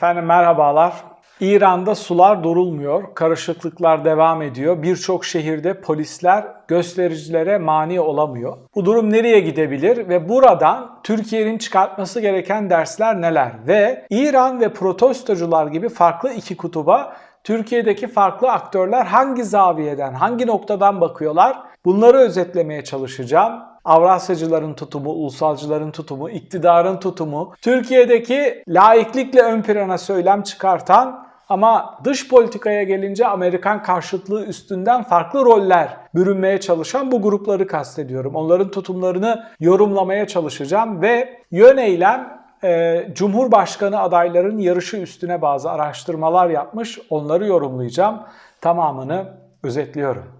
Efendim merhabalar. İran'da sular durulmuyor, karışıklıklar devam ediyor. Birçok şehirde polisler göstericilere mani olamıyor. Bu durum nereye gidebilir ve buradan Türkiye'nin çıkartması gereken dersler neler? Ve İran ve protestocular gibi farklı iki kutuba Türkiye'deki farklı aktörler hangi zaviyeden, hangi noktadan bakıyorlar? Bunları özetlemeye çalışacağım. Avrasyacıların tutumu, ulusalcıların tutumu, iktidarın tutumu, Türkiye'deki laiklikle ön plana söylem çıkartan ama dış politikaya gelince Amerikan karşıtlığı üstünden farklı roller bürünmeye çalışan bu grupları kastediyorum. Onların tutumlarını yorumlamaya çalışacağım ve yön eylem e, Cumhurbaşkanı adayların yarışı üstüne bazı araştırmalar yapmış. Onları yorumlayacağım. Tamamını özetliyorum.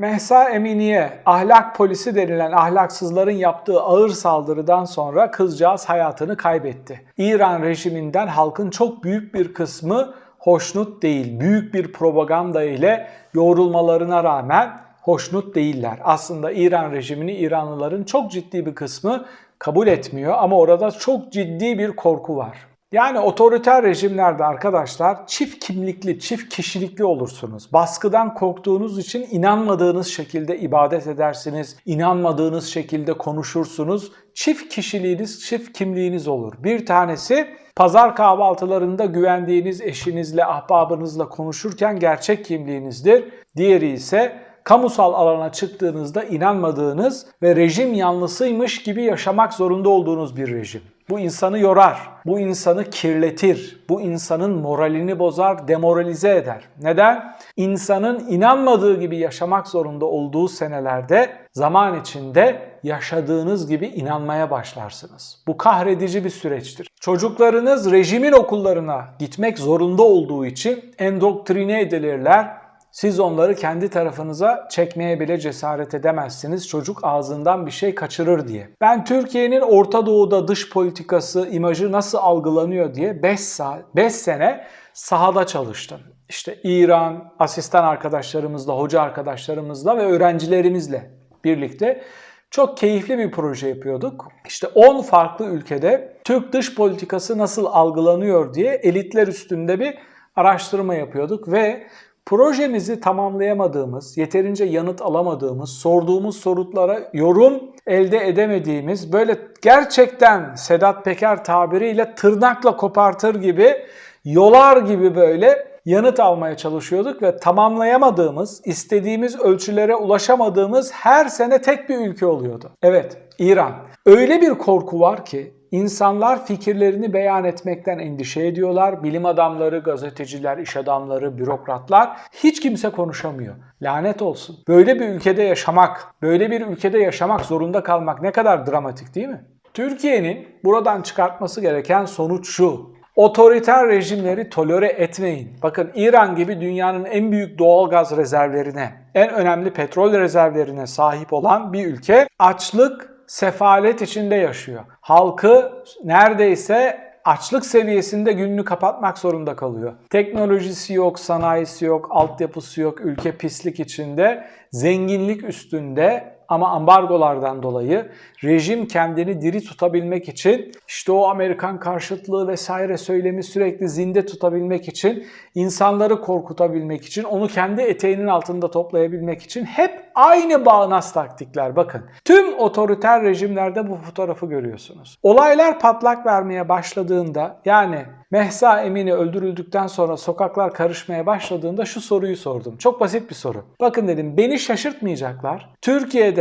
Mehsa Eminiye, ahlak polisi denilen ahlaksızların yaptığı ağır saldırıdan sonra kızcağız hayatını kaybetti. İran rejiminden halkın çok büyük bir kısmı hoşnut değil. Büyük bir propaganda ile yoğrulmalarına rağmen hoşnut değiller. Aslında İran rejimini İranlıların çok ciddi bir kısmı kabul etmiyor ama orada çok ciddi bir korku var. Yani otoriter rejimlerde arkadaşlar çift kimlikli, çift kişilikli olursunuz. Baskıdan korktuğunuz için inanmadığınız şekilde ibadet edersiniz, inanmadığınız şekilde konuşursunuz. Çift kişiliğiniz, çift kimliğiniz olur. Bir tanesi pazar kahvaltılarında güvendiğiniz eşinizle, ahbabınızla konuşurken gerçek kimliğinizdir. Diğeri ise kamusal alana çıktığınızda inanmadığınız ve rejim yanlısıymış gibi yaşamak zorunda olduğunuz bir rejim. Bu insanı yorar, bu insanı kirletir, bu insanın moralini bozar, demoralize eder. Neden? İnsanın inanmadığı gibi yaşamak zorunda olduğu senelerde zaman içinde yaşadığınız gibi inanmaya başlarsınız. Bu kahredici bir süreçtir. Çocuklarınız rejimin okullarına gitmek zorunda olduğu için endoktrine edilirler, siz onları kendi tarafınıza çekmeye bile cesaret edemezsiniz. Çocuk ağzından bir şey kaçırır diye. Ben Türkiye'nin Orta Doğu'da dış politikası, imajı nasıl algılanıyor diye 5 saat, 5 sene sahada çalıştım. İşte İran, asistan arkadaşlarımızla, hoca arkadaşlarımızla ve öğrencilerimizle birlikte çok keyifli bir proje yapıyorduk. İşte 10 farklı ülkede Türk dış politikası nasıl algılanıyor diye elitler üstünde bir araştırma yapıyorduk ve projemizi tamamlayamadığımız, yeterince yanıt alamadığımız, sorduğumuz sorulara yorum elde edemediğimiz, böyle gerçekten Sedat Peker tabiriyle tırnakla kopartır gibi, yolar gibi böyle yanıt almaya çalışıyorduk ve tamamlayamadığımız, istediğimiz ölçülere ulaşamadığımız her sene tek bir ülke oluyordu. Evet, İran. Öyle bir korku var ki İnsanlar fikirlerini beyan etmekten endişe ediyorlar. Bilim adamları, gazeteciler, iş adamları, bürokratlar hiç kimse konuşamıyor. Lanet olsun. Böyle bir ülkede yaşamak, böyle bir ülkede yaşamak zorunda kalmak ne kadar dramatik değil mi? Türkiye'nin buradan çıkartması gereken sonuç şu. Otoriter rejimleri tolere etmeyin. Bakın İran gibi dünyanın en büyük doğal gaz rezervlerine, en önemli petrol rezervlerine sahip olan bir ülke açlık sefalet içinde yaşıyor. Halkı neredeyse açlık seviyesinde gününü kapatmak zorunda kalıyor. Teknolojisi yok, sanayisi yok, altyapısı yok, ülke pislik içinde, zenginlik üstünde ama ambargolardan dolayı rejim kendini diri tutabilmek için işte o Amerikan karşıtlığı vesaire söylemi sürekli zinde tutabilmek için, insanları korkutabilmek için, onu kendi eteğinin altında toplayabilmek için hep aynı bağnaz taktikler. Bakın tüm otoriter rejimlerde bu fotoğrafı görüyorsunuz. Olaylar patlak vermeye başladığında yani Mehsa Emini öldürüldükten sonra sokaklar karışmaya başladığında şu soruyu sordum. Çok basit bir soru. Bakın dedim beni şaşırtmayacaklar. Türkiye'de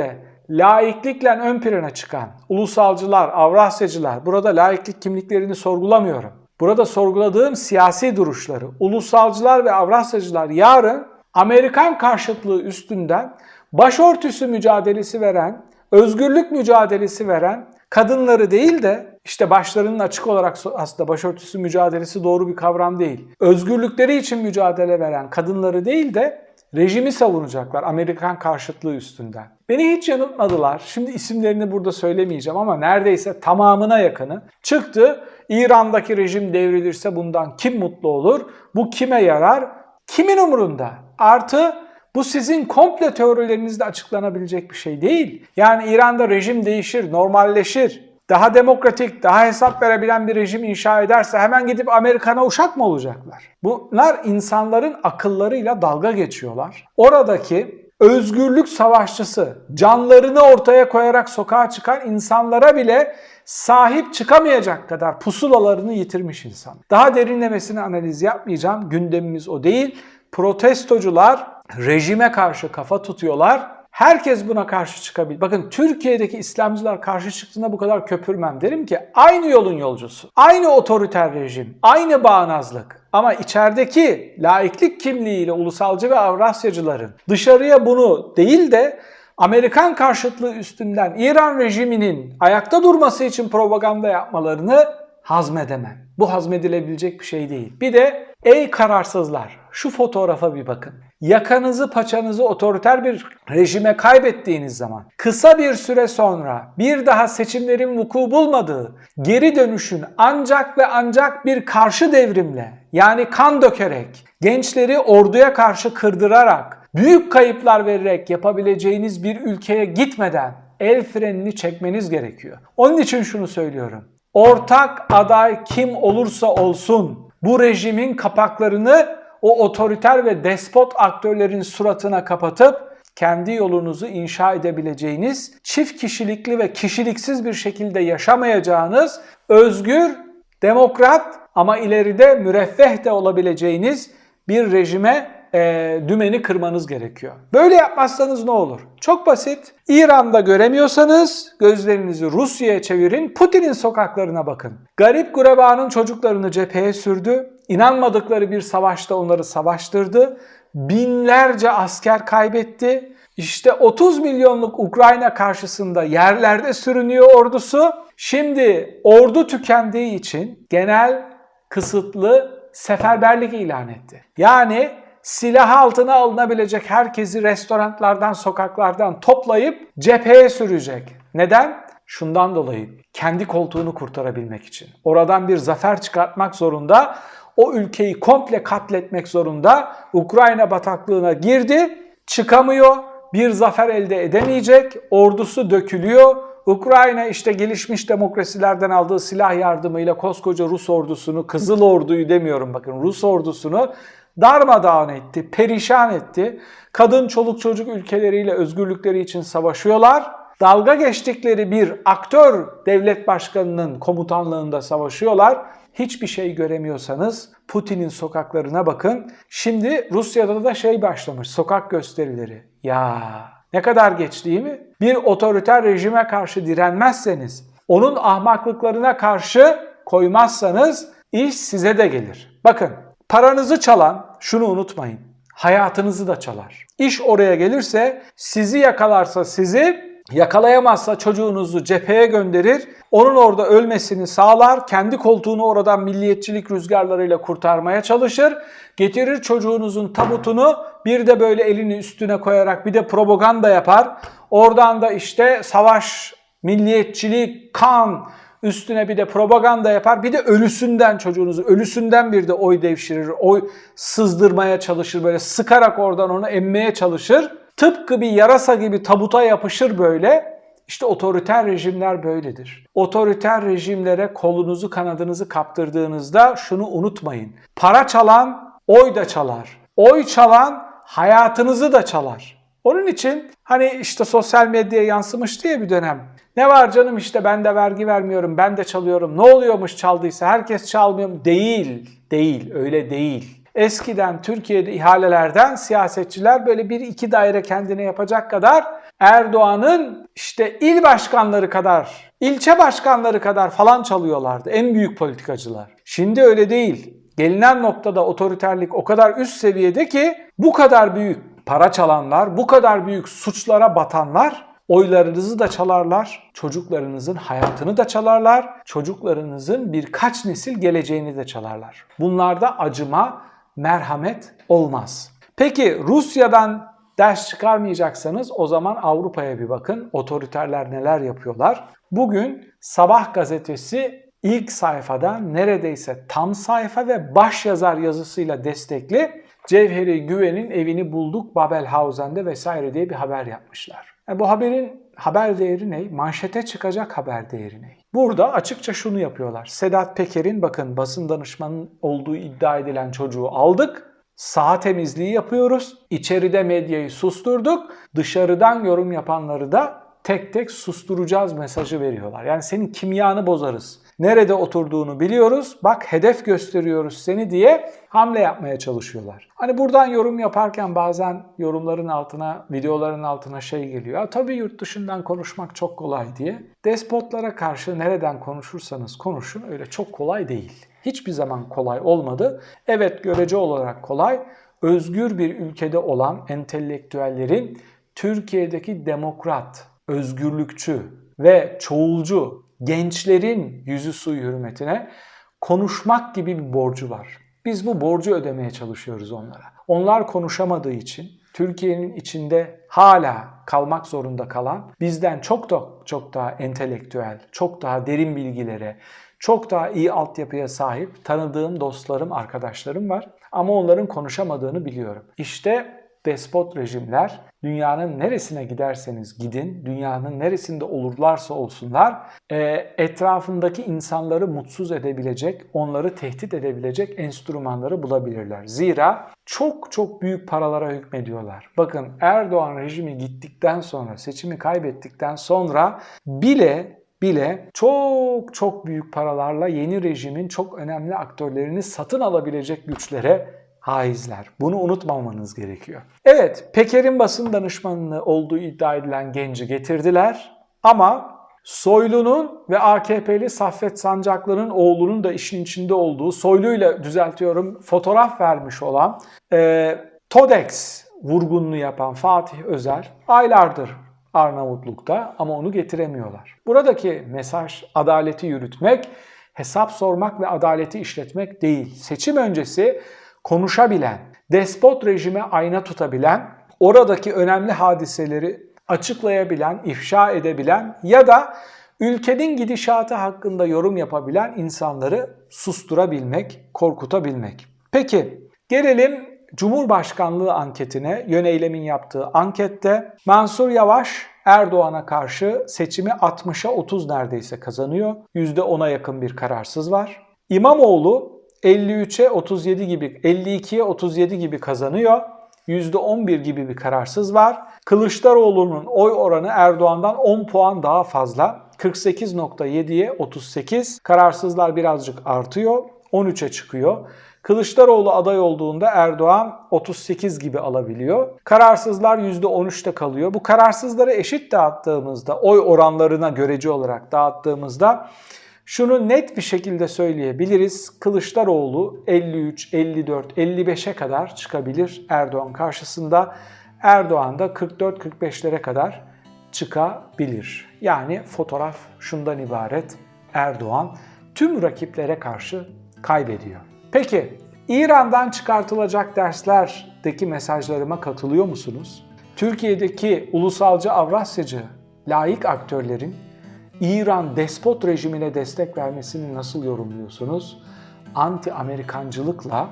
laiklikle ön plana çıkan ulusalcılar, Avrasyacılar, burada laiklik kimliklerini sorgulamıyorum. Burada sorguladığım siyasi duruşları, ulusalcılar ve Avrasyacılar yarın Amerikan karşıtlığı üstünden başörtüsü mücadelesi veren, özgürlük mücadelesi veren kadınları değil de işte başlarının açık olarak aslında başörtüsü mücadelesi doğru bir kavram değil. Özgürlükleri için mücadele veren kadınları değil de rejimi savunacaklar Amerikan karşıtlığı üstünden. Beni hiç yanıltmadılar. Şimdi isimlerini burada söylemeyeceğim ama neredeyse tamamına yakını çıktı. İran'daki rejim devrilirse bundan kim mutlu olur? Bu kime yarar? Kimin umurunda? Artı Bu sizin komple teorilerinizle açıklanabilecek bir şey değil. Yani İran'da rejim değişir, normalleşir. Daha demokratik, daha hesap verebilen bir rejim inşa ederse hemen gidip Amerikan'a uşak mı olacaklar? Bunlar insanların akıllarıyla dalga geçiyorlar. Oradaki özgürlük savaşçısı, canlarını ortaya koyarak sokağa çıkan insanlara bile sahip çıkamayacak kadar pusulalarını yitirmiş insan. Daha derinlemesine analiz yapmayacağım. Gündemimiz o değil. Protestocular rejime karşı kafa tutuyorlar. Herkes buna karşı çıkabilir. Bakın Türkiye'deki İslamcılar karşı çıktığında bu kadar köpürmem. Derim ki aynı yolun yolcusu, aynı otoriter rejim, aynı bağnazlık. Ama içerideki laiklik kimliğiyle ulusalcı ve Avrasyacıların dışarıya bunu değil de Amerikan karşıtlığı üstünden İran rejiminin ayakta durması için propaganda yapmalarını hazmedemem. Bu hazmedilebilecek bir şey değil. Bir de ey kararsızlar şu fotoğrafa bir bakın. Yakanızı paçanızı otoriter bir rejime kaybettiğiniz zaman kısa bir süre sonra bir daha seçimlerin vuku bulmadığı geri dönüşün ancak ve ancak bir karşı devrimle yani kan dökerek gençleri orduya karşı kırdırarak büyük kayıplar vererek yapabileceğiniz bir ülkeye gitmeden el frenini çekmeniz gerekiyor. Onun için şunu söylüyorum. Ortak aday kim olursa olsun bu rejimin kapaklarını o otoriter ve despot aktörlerin suratına kapatıp kendi yolunuzu inşa edebileceğiniz, çift kişilikli ve kişiliksiz bir şekilde yaşamayacağınız, özgür, demokrat ama ileride müreffeh de olabileceğiniz bir rejime e, dümeni kırmanız gerekiyor. Böyle yapmazsanız ne olur? Çok basit. İran'da göremiyorsanız gözlerinizi Rusya'ya çevirin, Putin'in sokaklarına bakın. Garip gurebanın çocuklarını cepheye sürdü. İnanmadıkları bir savaşta onları savaştırdı. Binlerce asker kaybetti. İşte 30 milyonluk Ukrayna karşısında yerlerde sürünüyor ordusu. Şimdi ordu tükendiği için genel kısıtlı seferberlik ilan etti. Yani silah altına alınabilecek herkesi restoranlardan, sokaklardan toplayıp cepheye sürecek. Neden? Şundan dolayı kendi koltuğunu kurtarabilmek için. Oradan bir zafer çıkartmak zorunda. O ülkeyi komple katletmek zorunda. Ukrayna bataklığına girdi, çıkamıyor. Bir zafer elde edemeyecek. Ordusu dökülüyor. Ukrayna işte gelişmiş demokrasilerden aldığı silah yardımıyla koskoca Rus ordusunu, Kızıl Ordu'yu demiyorum bakın Rus ordusunu darmadağın etti, perişan etti. Kadın, çoluk, çocuk ülkeleriyle özgürlükleri için savaşıyorlar. Dalga geçtikleri bir aktör devlet başkanının komutanlığında savaşıyorlar. Hiçbir şey göremiyorsanız Putin'in sokaklarına bakın. Şimdi Rusya'da da şey başlamış, sokak gösterileri. Ya ne kadar geç değil mi? Bir otoriter rejime karşı direnmezseniz, onun ahmaklıklarına karşı koymazsanız iş size de gelir. Bakın paranızı çalan, şunu unutmayın, hayatınızı da çalar. İş oraya gelirse, sizi yakalarsa sizi, yakalayamazsa çocuğunuzu cepheye gönderir, onun orada ölmesini sağlar, kendi koltuğunu oradan milliyetçilik rüzgarlarıyla kurtarmaya çalışır, getirir çocuğunuzun tabutunu bir de böyle elini üstüne koyarak bir de propaganda yapar. Oradan da işte savaş, milliyetçilik, kan, üstüne bir de propaganda yapar. Bir de ölüsünden çocuğunuzu, ölüsünden bir de oy devşirir. Oy sızdırmaya çalışır böyle sıkarak oradan onu emmeye çalışır. Tıpkı bir yarasa gibi tabuta yapışır böyle. İşte otoriter rejimler böyledir. Otoriter rejimlere kolunuzu kanadınızı kaptırdığınızda şunu unutmayın. Para çalan oy da çalar. Oy çalan hayatınızı da çalar. Onun için hani işte sosyal medyaya yansımış diye bir dönem. Ne var canım işte ben de vergi vermiyorum, ben de çalıyorum. Ne oluyormuş çaldıysa herkes çalmıyor? Değil, değil, öyle değil. Eskiden Türkiye'de ihalelerden siyasetçiler böyle bir iki daire kendine yapacak kadar Erdoğan'ın işte il başkanları kadar, ilçe başkanları kadar falan çalıyorlardı. En büyük politikacılar. Şimdi öyle değil. Gelinen noktada otoriterlik o kadar üst seviyede ki bu kadar büyük para çalanlar, bu kadar büyük suçlara batanlar oylarınızı da çalarlar, çocuklarınızın hayatını da çalarlar, çocuklarınızın birkaç nesil geleceğini de çalarlar. Bunlarda acıma, merhamet olmaz. Peki Rusya'dan ders çıkarmayacaksanız o zaman Avrupa'ya bir bakın. Otoriterler neler yapıyorlar? Bugün Sabah gazetesi ilk sayfada neredeyse tam sayfa ve baş yazar yazısıyla destekli Cevheri Güven'in evini bulduk Babelhausen'de vesaire diye bir haber yapmışlar. E bu haberin haber değeri ne? Manşete çıkacak haber değeri ne? Burada açıkça şunu yapıyorlar. Sedat Peker'in bakın basın danışmanının olduğu iddia edilen çocuğu aldık. Saha temizliği yapıyoruz. İçeride medyayı susturduk. Dışarıdan yorum yapanları da tek tek susturacağız mesajı veriyorlar. Yani senin kimyanı bozarız. Nerede oturduğunu biliyoruz. Bak hedef gösteriyoruz seni diye hamle yapmaya çalışıyorlar. Hani buradan yorum yaparken bazen yorumların altına, videoların altına şey geliyor. Tabii yurt dışından konuşmak çok kolay diye. Despotlara karşı nereden konuşursanız konuşun öyle çok kolay değil. Hiçbir zaman kolay olmadı. Evet görece olarak kolay. Özgür bir ülkede olan entelektüellerin Türkiye'deki demokrat, özgürlükçü ve çoğulcu gençlerin yüzü suyu hürmetine konuşmak gibi bir borcu var. Biz bu borcu ödemeye çalışıyoruz onlara. Onlar konuşamadığı için Türkiye'nin içinde hala kalmak zorunda kalan bizden çok da çok daha entelektüel, çok daha derin bilgilere, çok daha iyi altyapıya sahip tanıdığım dostlarım, arkadaşlarım var. Ama onların konuşamadığını biliyorum. İşte despot rejimler dünyanın neresine giderseniz gidin, dünyanın neresinde olurlarsa olsunlar e, etrafındaki insanları mutsuz edebilecek, onları tehdit edebilecek enstrümanları bulabilirler. Zira çok çok büyük paralara hükmediyorlar. Bakın Erdoğan rejimi gittikten sonra, seçimi kaybettikten sonra bile bile çok çok büyük paralarla yeni rejimin çok önemli aktörlerini satın alabilecek güçlere haizler. Bunu unutmamanız gerekiyor. Evet, Peker'in basın danışmanlığı olduğu iddia edilen genci getirdiler ama Soylu'nun ve AKP'li Saffet Sancaklı'nın oğlunun da işin içinde olduğu, Soylu'yla düzeltiyorum, fotoğraf vermiş olan e, TODEX vurgununu yapan Fatih Özer aylardır Arnavutluk'ta ama onu getiremiyorlar. Buradaki mesaj adaleti yürütmek, hesap sormak ve adaleti işletmek değil. Seçim öncesi konuşabilen, despot rejime ayna tutabilen, oradaki önemli hadiseleri açıklayabilen, ifşa edebilen ya da ülkenin gidişatı hakkında yorum yapabilen insanları susturabilmek, korkutabilmek. Peki gelelim Cumhurbaşkanlığı anketine, Yöneylem'in yaptığı ankette Mansur Yavaş Erdoğan'a karşı seçimi 60'a 30 neredeyse kazanıyor. %10'a yakın bir kararsız var. İmamoğlu 53'e 37 gibi, 52'ye 37 gibi kazanıyor. %11 gibi bir kararsız var. Kılıçdaroğlu'nun oy oranı Erdoğan'dan 10 puan daha fazla. 48.7'ye 38. Kararsızlar birazcık artıyor. 13'e çıkıyor. Kılıçdaroğlu aday olduğunda Erdoğan 38 gibi alabiliyor. Kararsızlar %13'te kalıyor. Bu kararsızları eşit dağıttığımızda, oy oranlarına görece olarak dağıttığımızda şunu net bir şekilde söyleyebiliriz. Kılıçdaroğlu 53, 54, 55'e kadar çıkabilir Erdoğan karşısında. Erdoğan da 44-45'lere kadar çıkabilir. Yani fotoğraf şundan ibaret. Erdoğan tüm rakiplere karşı kaybediyor. Peki İran'dan çıkartılacak derslerdeki mesajlarıma katılıyor musunuz? Türkiye'deki ulusalcı Avrasyacı laik aktörlerin İran despot rejimine destek vermesini nasıl yorumluyorsunuz? Anti-Amerikancılıkla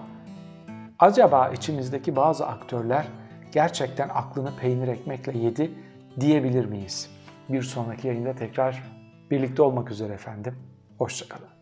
acaba içimizdeki bazı aktörler gerçekten aklını peynir ekmekle yedi diyebilir miyiz? Bir sonraki yayında tekrar birlikte olmak üzere efendim. Hoşçakalın.